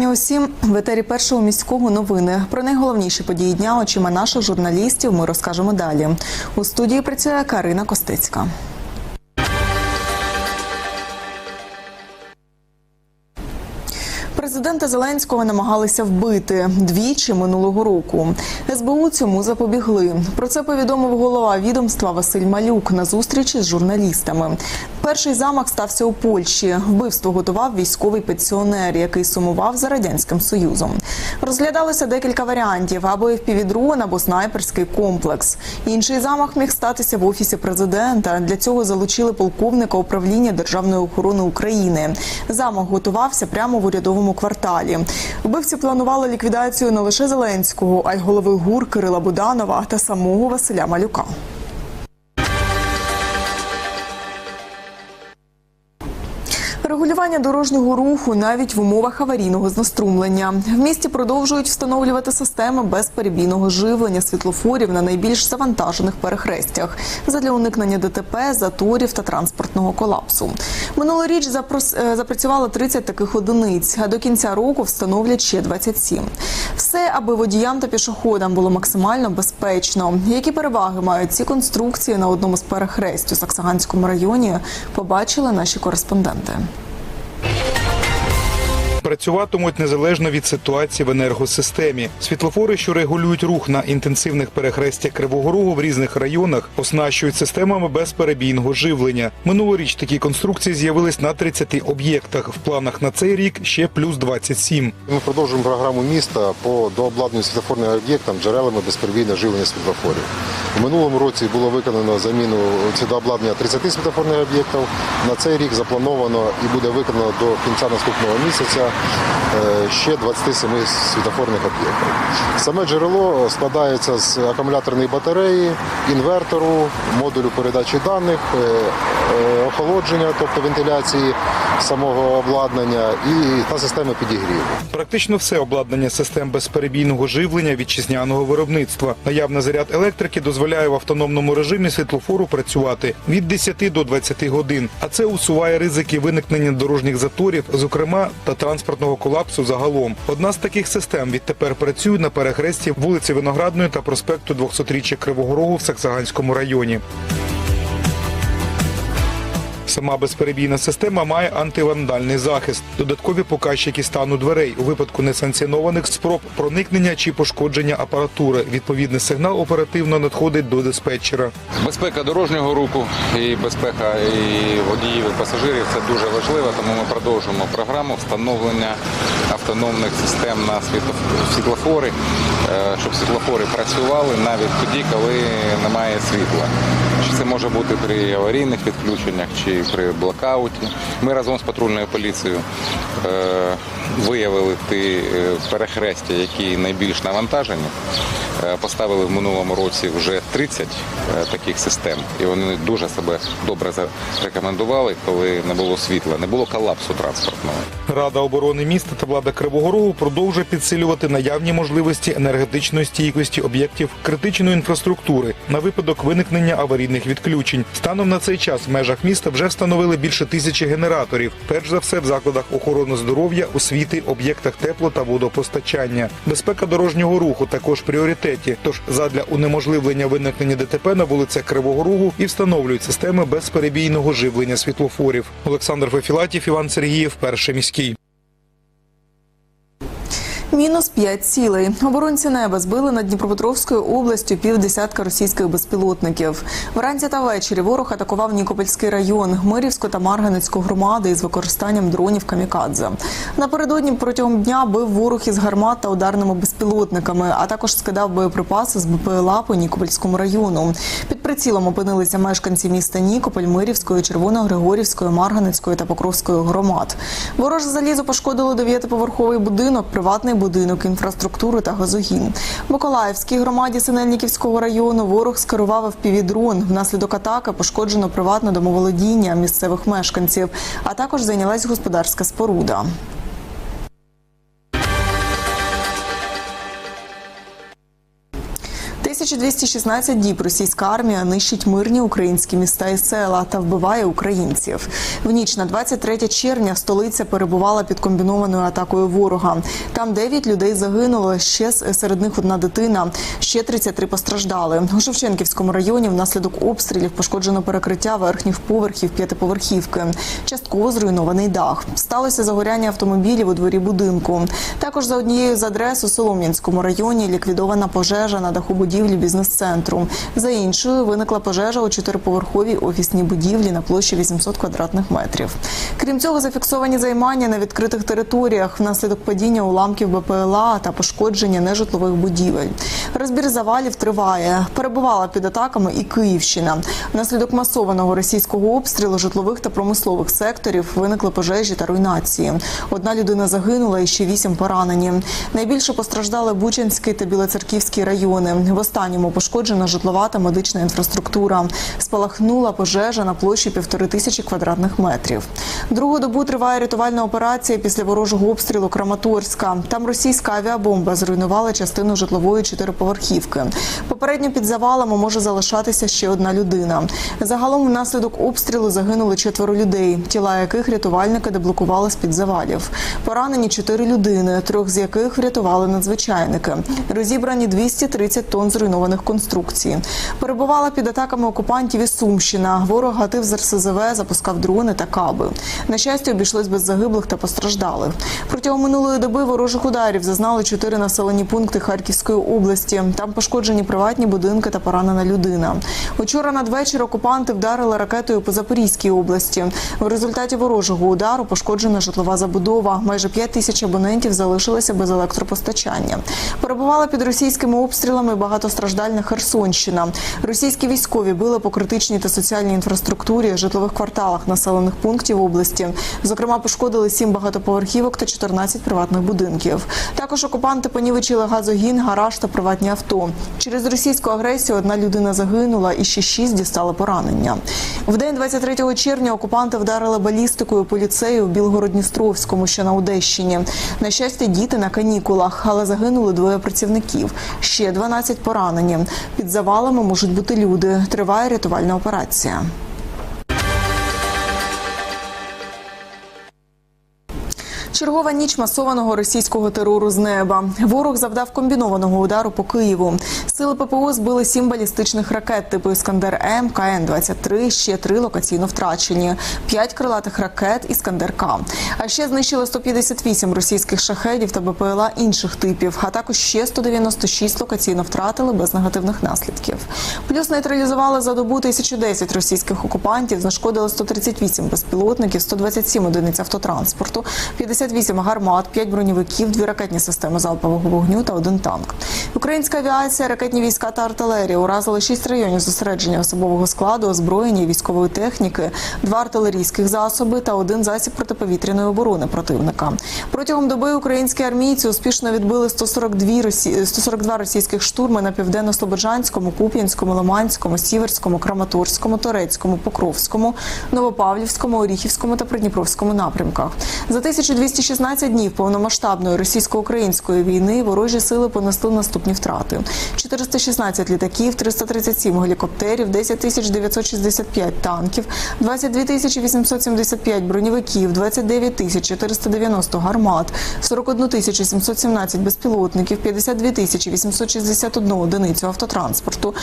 Вітання усім в етері першого міського новини. Про найголовніші події дня очима наших журналістів ми розкажемо далі. У студії працює Карина Костицька. Президента Зеленського намагалися вбити двічі минулого року. СБУ цьому запобігли. Про це повідомив голова відомства Василь Малюк на зустрічі з журналістами. Перший замах стався у Польщі. Вбивство готував військовий пенсіонер, який сумував за радянським союзом. Розглядалося декілька варіантів: або впівдрон, або снайперський комплекс. Інший замах міг статися в офісі президента. Для цього залучили полковника управління державної охорони України. Замах готувався прямо в урядовому кварталі. Вбивці планували ліквідацію не лише Зеленського, а й голови ГУР Кирила Буданова та самого Василя Малюка. Регулювання дорожнього руху навіть в умовах аварійного знеструмлення. В місті продовжують встановлювати системи безперебійного живлення світлофорів на найбільш завантажених перехрестях задля уникнення ДТП, заторів та транспортного колапсу. Минулоріч запрос- е, запрацювало 30 таких одиниць, а до кінця року встановлять ще 27. Все, аби водіям та пішоходам було максимально безпечно. Які переваги мають ці конструкції на одному з перехресть у Саксаганському районі, побачили наші кореспонденти. Працюватимуть незалежно від ситуації в енергосистемі. Світлофори, що регулюють рух на інтенсивних перехрестях Кривого Рогу в різних районах, оснащують системами безперебійного живлення. Минулоріч такі конструкції з'явились на 30 об'єктах. В планах на цей рік ще плюс 27. Ми продовжуємо програму міста по дообладнанню світлофорним об'єктам джерелами безперебійного живлення світлофорів. У минулому році було виконано заміну ці дообладнання 30 світлофорних об'єктів. На цей рік заплановано і буде виконано до кінця наступного місяця ще 27 світофорних об'єктів. Саме джерело складається з акумуляторної батареї, інвертору, модулю передачі даних, е, е, охолодження, тобто вентиляції самого обладнання і та системи підігріву. Практично все обладнання систем безперебійного живлення вітчизняного виробництва. Наявний заряд електрики дозволяє в автономному режимі світлофору працювати від 10 до 20 годин. А це усуває ризики виникнення дорожніх заторів, зокрема та транспортного колапсу загалом. Одна з таких систем відтепер працює на перехресті вулиці Виноградної та проспекту 200-річчя Кривого Рогу в Саксаганському районі. Сама безперебійна система має антивандальний захист, додаткові показчики стану дверей у випадку несанкціонованих спроб проникнення чи пошкодження апаратури. Відповідний сигнал оперативно надходить до диспетчера. Безпека дорожнього руху і безпека і водіїв і пасажирів це дуже важливо, тому ми продовжуємо програму встановлення автономних систем на світло- світлофори, щоб світлофори працювали навіть тоді, коли немає світла. Чи це може бути при аварійних відключеннях чи при блокауті. Ми разом з патрульною поліцією е, виявили ті е, перехрестя, які найбільш навантажені. Е, Поставили в минулому році вже 30 е, таких систем, і вони дуже себе добре зарекомендували, коли не було світла, не було колапсу транспортного. Рада оборони міста та влада Кривого Рогу продовжує підсилювати наявні можливості енергетичної стійкості об'єктів критичної інфраструктури на випадок виникнення аварійних відключень. Станом на цей час в межах міста вже встановили більше тисячі генераторів. Перш за все в закладах охорони здоров'я, освіти, об'єктах тепло та водопостачання. Безпека дорожнього руху також в пріоритеті. Тож задля унеможливлення виникнення ДТП на вулицях Кривого Рогу і встановлюють системи безперебійного живлення світлофорів. Олександр Фефілатів, Іван Сергіїв, перший міський. Мінус 5 цілей. Оборонці неба збили над Дніпропетровською областю півдесятка російських безпілотників. Вранці та ввечері ворог атакував Нікопольський район, Мирівську та Марганецьку громади із використанням дронів камікадзе. Напередодні протягом дня бив ворог із гармат та ударними безпілотниками, а також скидав боєприпаси з БПЛА по Нікопольському району. Під прицілом опинилися мешканці міста Нікополь, Мирівської, Червоногригорівської, Марганецької та Покровської громад. Вороже залізо пошкодило дев'ятиповерховий будинок, приватний будинок, інфраструктуру та газогін. В Миколаївській громаді Синельниківського району ворог скерував впівідрон. Внаслідок атаки пошкоджено приватне домоволодіння місцевих мешканців, а також зайнялась господарська споруда. 1216 діб російська армія нищить мирні українські міста і села та вбиває українців. В ніч на 23 червня столиця перебувала під комбінованою атакою ворога. Там 9 людей загинуло. Ще серед них одна дитина. Ще 33 постраждали. У Шевченківському районі внаслідок обстрілів пошкоджено перекриття верхніх поверхів п'ятиповерхівки. Частково зруйнований дах. Сталося загоряння автомобілів у дворі будинку. Також за однією з адрес у Солом'янському районі ліквідована пожежа на даху будівлі бізнес-центру. За іншою виникла пожежа у чотириповерховій офісній будівлі на площі 800 квадратних метрів. Крім цього, зафіксовані займання на відкритих територіях внаслідок падіння уламків БПЛА та пошкодження нежитлових будівель. Розбір завалів триває. Перебувала під атаками і Київщина. Внаслідок масованого російського обстрілу житлових та промислових секторів виникли пожежі та руйнації. Одна людина загинула і ще вісім поранені. Найбільше постраждали Бучанський та Білоцерківський райони. В останньому пошкоджена житлова та медична інфраструктура. Спалахнула пожежа на площі півтори тисячі квадратних метрів. Другу добу триває рятувальна операція після ворожого обстрілу Краматорська. Там російська авіабомба зруйнувала частину житлової чотириповерхівки. Попередньо під завалами може залишатися ще одна людина. Загалом внаслідок обстрілу загинули четверо людей, тіла яких рятувальники деблокували з під завалів. Поранені чотири людини, трьох з яких врятували надзвичайники. Розібрані 230 тонн зруйнованих конструкцій. Перебувала під атаками окупантів і Сумщина. Ворог гатив з РСЗВ, запускав дрони та каби. На щастя, обійшлось без загиблих та постраждалих. Протягом минулої доби ворожих ударів зазнали чотири населені пункти Харківської області. Там пошкоджені приватні будинки та поранена людина. Учора надвечір окупанти вдарили ракетою по Запорізькій області. В результаті ворожого удару пошкоджена житлова забудова. Майже 5 тисяч абонентів залишилися без електропостачання. Перебувала під російськими обстрілами багатостраждальна Херсонщина. Російські військові били по критичній та соціальній інфраструктурі, житлових кварталах населених пунктів області. Зокрема, пошкодили 7 багатоповерхівок та 14 приватних будинків. Також окупанти понівечили газогін, гараж та приватні авто. Через російську агресію одна людина загинула і ще шість дістали поранення. В день 23 червня окупанти вдарили балістикою по ліцею в Білгородністровському, що на Одещині. На щастя, діти на канікулах, але загинули двоє працівників. Ще 12 поранені. Під завалами можуть бути люди. Триває рятувальна операція. Чергова ніч масованого російського терору з неба. Ворог завдав комбінованого удару по Києву. Сили ППО збили сім балістичних ракет типу Іскандер М, КН 23 ще три локаційно втрачені, п'ять крилатих ракет Іскандер К. А ще знищили 158 російських шахедів та БПЛА інших типів. А також ще 196 локаційно втратили без негативних наслідків. Плюс нейтралізували за добу 1010 російських окупантів, знешкодили 138 безпілотників, 127 одиниць автотранспорту, 58 гармат, 5 броньовиків, 2 ракетні системи залпового вогню та один танк. Українська авіація, ракетні війська та артилерія уразили 6 районів зосередження особового складу, озброєння і військової техніки, два артилерійських засоби та один засіб протиповітряної оборони противника. Протягом доби українські армійці успішно відбили 142, росі... 142 російських штурми на південно-слободжанському, Куп'янському, Лиманському, Сіверському, Краматорському, Торецькому, Покровському, Новопавлівському, Оріхівському та Придніпровському напрямках. За 1216 днів повномасштабної російсько-української війни ворожі сили понесли наступні втрати: 416 літаків, 337 гелікоптерів, 10 тисяч 965 танків, 22 тисячі 875 броньовиків, 29 тисяч 490 гармат, 41 тисячу 717 безпілотників, 52 тисячі 861 одиницю автотранспорту,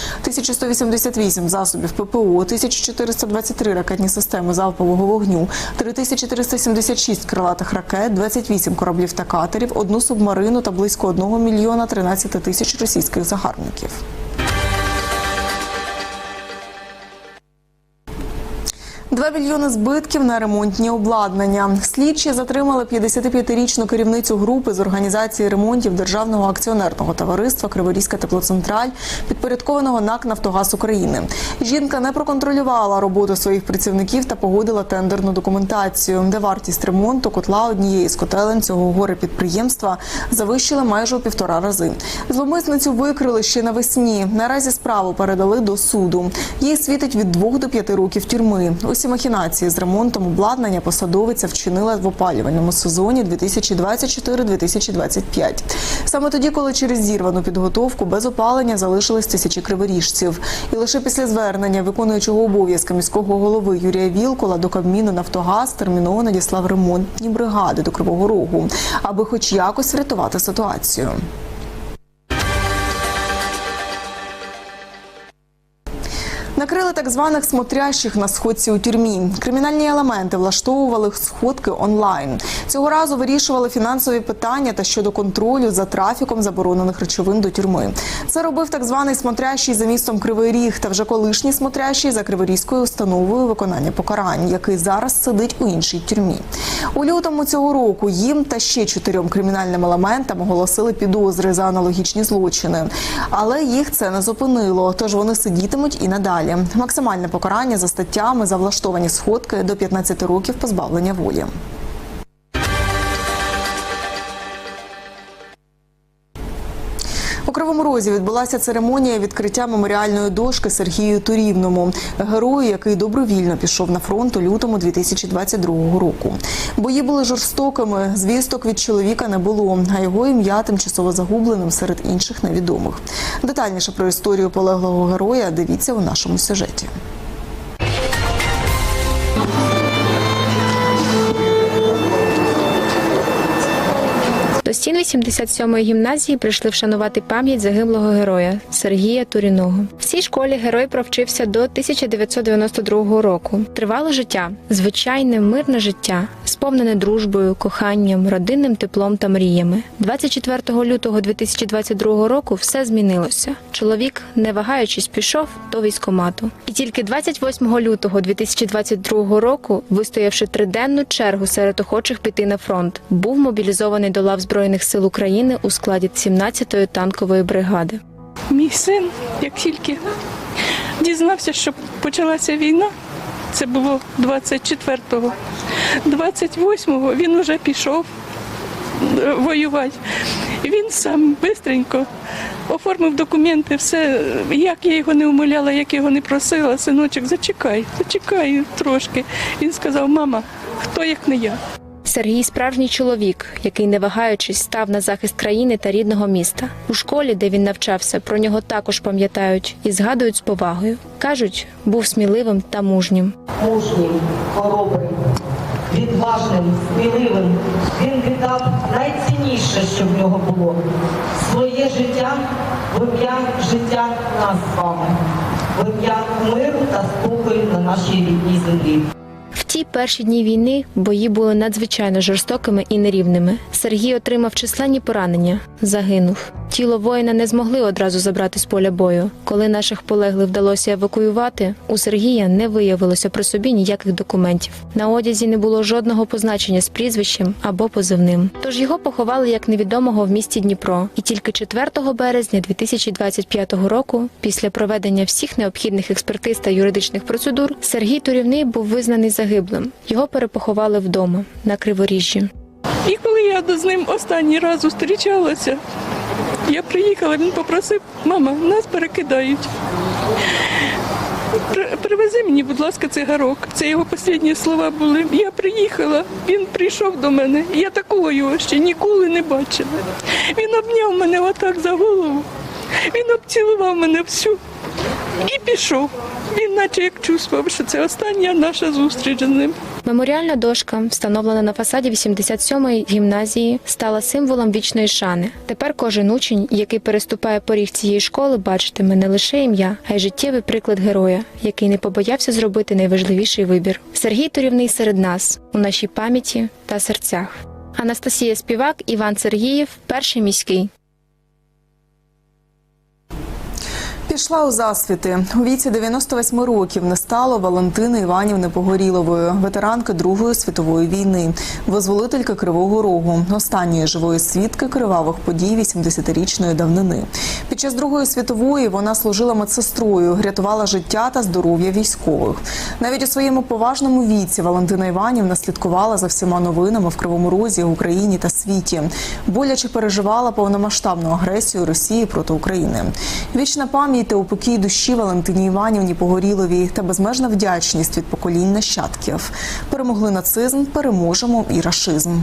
1188 засобів ППО, 1423 ракетні системи залпового вогню, 3376 крилатих ракет, 28 кораблів та катерів, одну субмарину та близько 1 мільйона 13 тисяч російських загарбників. Два мільйони збитків на ремонтні обладнання. Слідчі затримали 55-річну керівницю групи з організації ремонтів державного акціонерного товариства Криворізька теплоцентраль, підпорядкованого НАК Нафтогаз України. Жінка не проконтролювала роботу своїх працівників та погодила тендерну документацію, де вартість ремонту котла однієї з котелень цього горе підприємства завищила майже у півтора рази. Зломисницю викрили ще навесні. Наразі справу передали до суду. Їй світить від двох до п'яти років тюрми. Усі махінації з ремонтом обладнання посадовиця вчинила в опалювальному сезоні 2024-2025. Саме тоді, коли через зірвану підготовку без опалення залишились тисячі криворіжців. І лише після звернення виконуючого обов'язки міського голови Юрія Вілкола до Кабміну Нафтогаз терміново надіслав ремонтні бригади до Кривого Рогу, аби хоч якось врятувати ситуацію. Накрили так званих смотрящих на сходці у тюрмі. Кримінальні елементи влаштовували сходки онлайн. Цього разу вирішували фінансові питання та щодо контролю за трафіком заборонених речовин до тюрми. Це робив так званий смотрящий за містом Кривий Ріг та вже колишній смотрящий за Криворізькою установою виконання покарань, який зараз сидить у іншій тюрмі. У лютому цього року їм та ще чотирьом кримінальним елементам оголосили підозри за аналогічні злочини, але їх це не зупинило. Тож вони сидітимуть і надалі. Максимальне покарання за статтями за влаштовані сходки до 15 років позбавлення волі. Кривому Розі відбулася церемонія відкриття меморіальної дошки Сергію Турівному, герою, який добровільно пішов на фронт у лютому 2022 року. Бої були жорстокими. Звісток від чоловіка не було, а його ім'я тимчасово загубленим серед інших невідомих. Детальніше про історію полеглого героя дивіться у нашому сюжеті. До стін 87-ї гімназії прийшли вшанувати пам'ять загиблого героя Сергія Туріного. В цій школі герой провчився до 1992 року. Тривало життя, звичайне мирне життя, сповнене дружбою, коханням, родинним теплом та мріями. 24 лютого 2022 року все змінилося. Чоловік, не вагаючись, пішов до військомату. І тільки 28 лютого 2022 року, вистоявши триденну чергу серед охочих піти на фронт, був мобілізований до лав Збройних сил України у складі 17-ї танкової бригади. Мій син, як тільки дізнався, що почалася війна, це було 24-го, 28-го він уже пішов е, воювати. Він сам швидко оформив документи, все, як я його не умоляла, як його не просила, синочок, зачекай, зачекай трошки. Він сказав, мама, хто як не я. Сергій справжній чоловік, який, не вагаючись, став на захист країни та рідного міста. У школі, де він навчався, про нього також пам'ятають і згадують з повагою. кажуть, був сміливим та мужнім. мужнім, хоробрим, відважним, сміливим. Він віддав найцінніше, що в нього було своє життя в ім'я життя нас з вами, в ім'я миру та спокою на нашій рідній землі. Ті перші дні війни бої були надзвичайно жорстокими і нерівними. Сергій отримав численні поранення, загинув. Тіло воїна не змогли одразу забрати з поля бою. Коли наших полеглих вдалося евакуювати, у Сергія не виявилося при собі ніяких документів. На одязі не було жодного позначення з прізвищем або позивним. Тож його поховали як невідомого в місті Дніпро. І тільки 4 березня 2025 року, після проведення всіх необхідних експертиз та юридичних процедур, Сергій Турівний був визнаний загиблим. Його перепоховали вдома на Криворіжжі. І коли я з ним останній раз зустрічалася, я приїхала, він попросив, мама, нас перекидають. Привези мені, будь ласка, цигарок. Це його останні слова були. Я приїхала, він прийшов до мене. Я такого його ще ніколи не бачила. Він обняв мене отак за голову. Він обцілував мене всю і пішов. Він наче як чувствував, що це остання наша зустріч з ним. Меморіальна дошка, встановлена на фасаді 87-ї гімназії, стала символом вічної шани. Тепер кожен учень, який переступає поріг цієї школи, бачитиме не лише ім'я, а й життєвий приклад героя, який не побоявся зробити найважливіший вибір. Сергій Турівний серед нас у нашій пам'яті та серцях. Анастасія Співак, Іван Сергієв, перший міський. Пішла у засвіти. У віці 98 років не стало Валентини Іванівни Погорілової, ветеранки Другої світової війни, визволительки Кривого Рогу, останньої живої свідки кривавих подій 80-річної давнини. Під час Другої світової вона служила медсестрою, рятувала життя та здоров'я військових. Навіть у своєму поважному віці Валентина Іванівна слідкувала за всіма новинами в Кривому Розі, Україні та світі. Боляче переживала повномасштабну агресію Росії проти України. Вічна пам'ять та упокій душі Валентині Іванівні Погоріловій та безмежна вдячність від поколінь нащадків. Перемогли нацизм, переможемо і рашизм.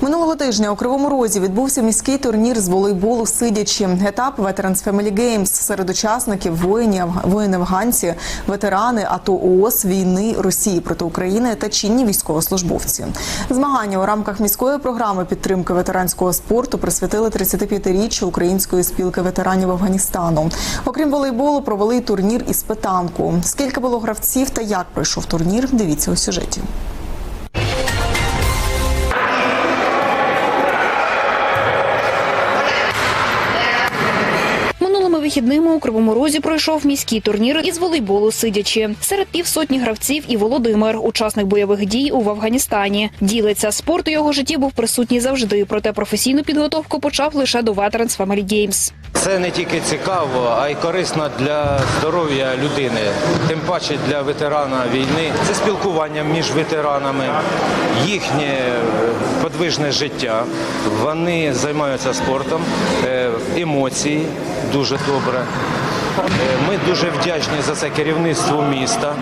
Минулого тижня у Кривому Розі відбувся міський турнір з волейболу сидячи. Етап Veterans Family Games серед учасників воїнів, воїни-афганці, ветерани АТО ООС війни Росії проти України та чинні військовослужбовці. Змагання у рамках міської програми підтримки ветеранського спорту присвятили 35-річчю української спілки ветеранів Афганістану. Окрім волейболу, провели турнір із питанку. Скільки було гравців та як пройшов турнір? Дивіться у сюжеті. Вихідними у Кривому Розі пройшов міський турнір із волейболу сидячи. Серед півсотні гравців і Володимир, учасник бойових дій у Афганістані. Ділиться спорт у його житті був присутній завжди, проте професійну підготовку почав лише до Veterans Family Games. Це не тільки цікаво, а й корисно для здоров'я людини, тим паче для ветерана війни. Це спілкування між ветеранами, їхнє е, подвижне життя. Вони займаються спортом, е, емоції дуже добре. Е, Ми дуже вдячні за це керівництву міста.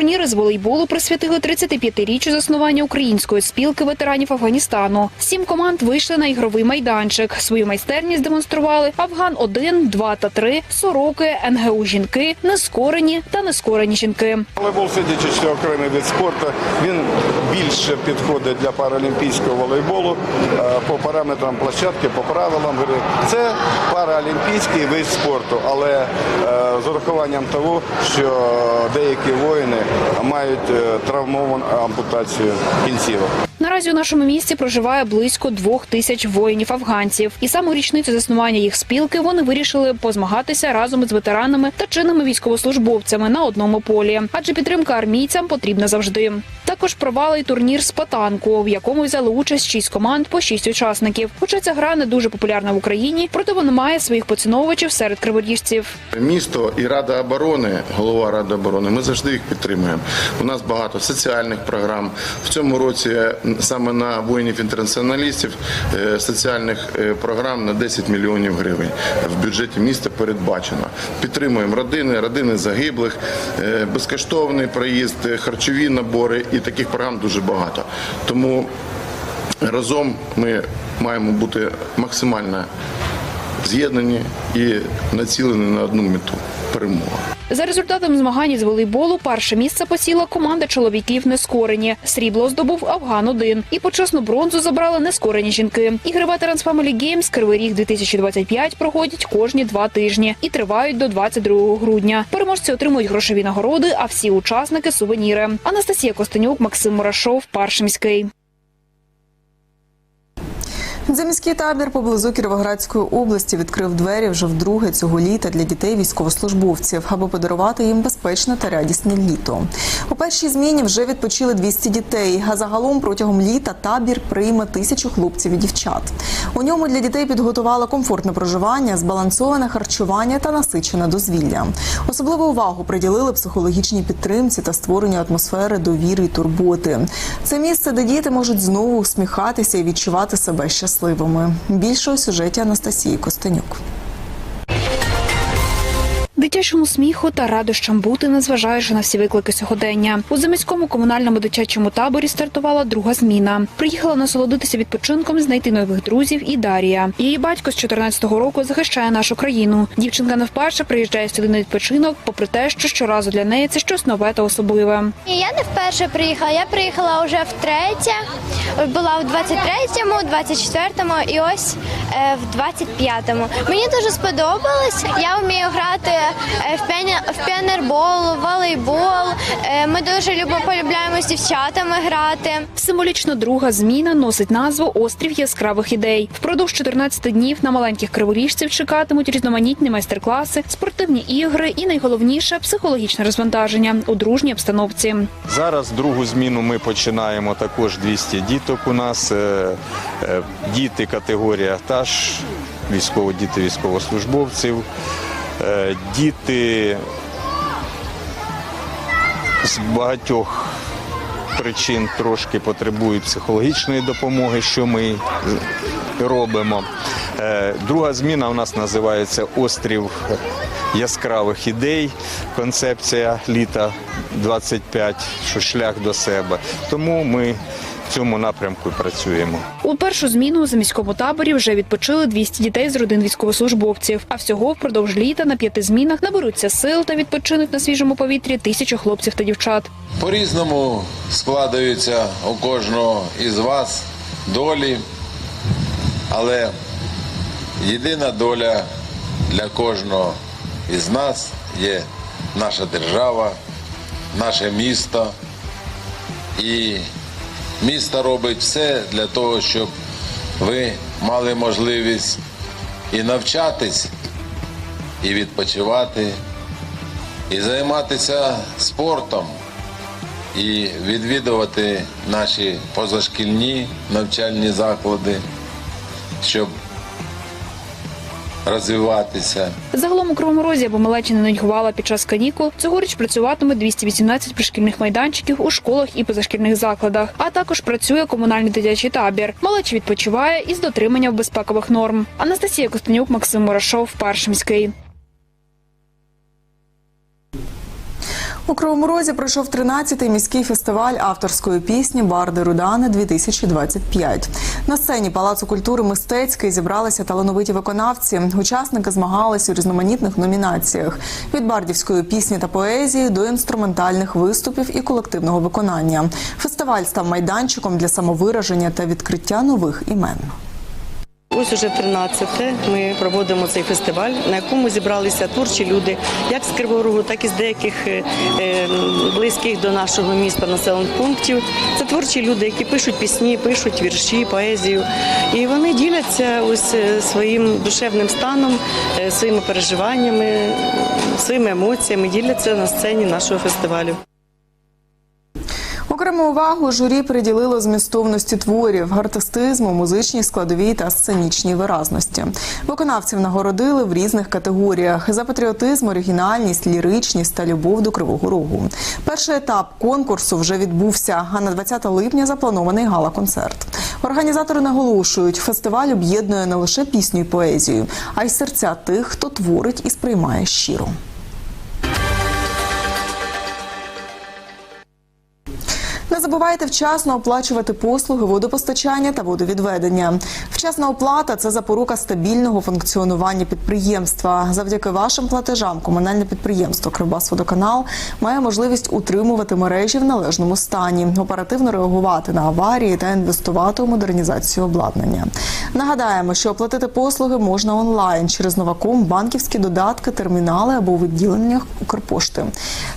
Турніри з волейболу присвятили 35-річчю заснування української спілки ветеранів Афганістану. Сім команд вийшли на ігровий майданчик. Свою майстерність демонстрували Афган 1 2 та 3 Сороки, НГУ жінки, нескорені та нескорені жінки. Волейбол сидячи окремий вид спорту. Він більше підходить для паралімпійського волейболу е, по параметрам площадки, по правилам гри. Це паралімпійський вид спорту, але е, з урахуванням того, що деякі воїни мають е, травмовану ампутацію кінцівок. Наразі у нашому місті проживає близько двох тисяч воїнів афганців, і саме у річницю заснування їх спілки вони вирішили позмагатися разом із ветеранами та чинними військовослужбовцями на одному полі, адже підтримка армійцям потрібна завжди. Також провали й турнір з патанку, в якому взяли участь шість команд по шість учасників. Хоча ця гра не дуже популярна в Україні, проте вона має своїх поціновувачів серед криворіжців. Місто і Рада оборони, голова Ради оборони, ми завжди їх підтримуємо. У нас багато соціальних програм. В цьому році саме на воїнів-інтернаціоналістів е, соціальних е, програм на 10 мільйонів гривень в бюджеті міста передбачено. Підтримуємо родини, родини загиблих, е, безкоштовний проїзд, е, харчові набори і таких програм дуже багато. Тому разом ми маємо бути максимально з'єднані і націлені на одну мету перемогу. За результатом змагань з волейболу перше місце посіла команда чоловіків нескорені. Срібло здобув Афган 1 і почесну бронзу забрали нескорені жінки. Ігри Veterans Family Games Кривий Ріг 2025 проходять кожні два тижні і тривають до 22 грудня. Переможці отримують грошові нагороди, а всі учасники сувеніри. Анастасія Костенюк, Максим Мурашов, Перший міський. Заміський табір поблизу Кіровоградської області відкрив двері вже вдруге цього літа для дітей військовослужбовців, аби подарувати їм безпечне та радісне літо. У першій зміні вже відпочили 200 дітей. А загалом протягом літа табір прийме тисячу хлопців і дівчат. У ньому для дітей підготували комфортне проживання, збалансоване харчування та насичене дозвілля. Особливу увагу приділили психологічній підтримці та створенню атмосфери довіри і турботи. Це місце, де діти можуть знову усміхатися і відчувати себе щасливими. Більше у сюжеті Анастасії Костенюк. Дитячому сміху та радощам бути, незважаючи на всі виклики сьогодення. У заміському комунальному дитячому таборі стартувала друга зміна. Приїхала насолодитися відпочинком, знайти нових друзів і Дарія. Її батько з 14-го року захищає нашу країну. Дівчинка не вперше приїжджає сюди на відпочинок, попри те, що щоразу для неї це щось нове та особливе. Я не вперше приїхала, я приїхала вже втретє. Була в 23-му, 24-му і ось е, в 25-му. Мені дуже сподобалось. Я вмію грати в піане- в піонербол, волейбол. Е, Ми дуже любимо полюбляємо з дівчатами грати. Символічно друга зміна носить назву Острів яскравих ідей. Впродовж 14 днів на маленьких криворіжців чекатимуть різноманітні майстер-класи, спортивні ігри і найголовніше психологічне розвантаження у дружній обстановці. Зараз другу зміну ми починаємо також 200 діток у нас. Е, е, Діти категорія ТАЖ, військово діти військовослужбовців, е, діти з багатьох причин трошки потребують психологічної допомоги, що ми робимо. Е, Друга зміна у нас називається Острів яскравих ідей. Концепція літа 25, що шлях до себе. Тому ми в цьому напрямку і працюємо. У першу зміну у заміському таборі вже відпочили 200 дітей з родин військовослужбовців. А всього впродовж літа на п'яти змінах наберуться сил та відпочинуть на свіжому повітрі тисячу хлопців та дівчат. По-різному складаються у кожного із вас долі, але єдина доля для кожного із нас є наша держава, наше місто. І місто робить все для того, щоб ви мали можливість і навчатись, і відпочивати, і займатися спортом і відвідувати наші позашкільні навчальні заклади, щоб розвиватися. Загалом у Кривому Розі, або малечі нудьгувала під час канікул, цьогоріч працюватиме 218 пришкільних майданчиків у школах і позашкільних закладах. А також працює комунальний дитячий табір. Малеч відпочиває із дотриманням безпекових норм. Анастасія Костенюк, Максим Мурашов, перший У Кривому Розі пройшов 13-й міський фестиваль авторської пісні Барди Рудани 2025 На сцені Палацу культури мистецький зібралися талановиті виконавці. Учасники змагалися у різноманітних номінаціях від бардівської пісні та поезії до інструментальних виступів і колективного виконання. Фестиваль став майданчиком для самовираження та відкриття нових імен. Ось уже 13-те ми проводимо цей фестиваль, на якому зібралися творчі люди, як з Кривого Рогу, так і з деяких е, е, близьких до нашого міста населених пунктів. Це творчі люди, які пишуть пісні, пишуть вірші, поезію. І вони діляться ось е, своїм душевним станом, своїми переживаннями, своїми емоціями, діляться на сцені нашого фестивалю. Окрему увагу журі приділило змістовності творів, артистизму, музичній складовій та сценічній виразності. Виконавців нагородили в різних категоріях за патріотизм, оригінальність, ліричність та любов до Кривого Рогу. Перший етап конкурсу вже відбувся, а на 20 липня запланований гала-концерт. Організатори наголошують, фестиваль об'єднує не лише пісню і поезію, а й серця тих, хто творить і сприймає щиро. Забувайте вчасно оплачувати послуги водопостачання та водовідведення. Вчасна оплата це запорука стабільного функціонування підприємства. Завдяки вашим платежам комунальне підприємство Кривбасводоканал має можливість утримувати мережі в належному стані, оперативно реагувати на аварії та інвестувати у модернізацію обладнання. Нагадаємо, що оплатити послуги можна онлайн через новаком, банківські додатки, термінали або у відділеннях Укрпошти.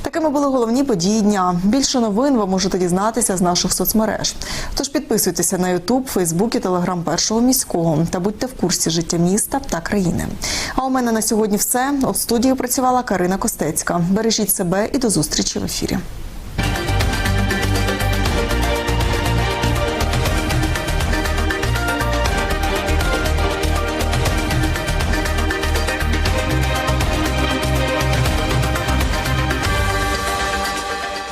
Такими були головні події дня. Більше новин ви можете дізнатися з наших соцмереж. Тож підписуйтеся на Ютуб, Фейсбук і Телеграм першого міського та будьте в курсі життя міста та країни. А у мене на сьогодні все. От студії працювала Карина Костецька. Бережіть себе і до зустрічі в ефірі.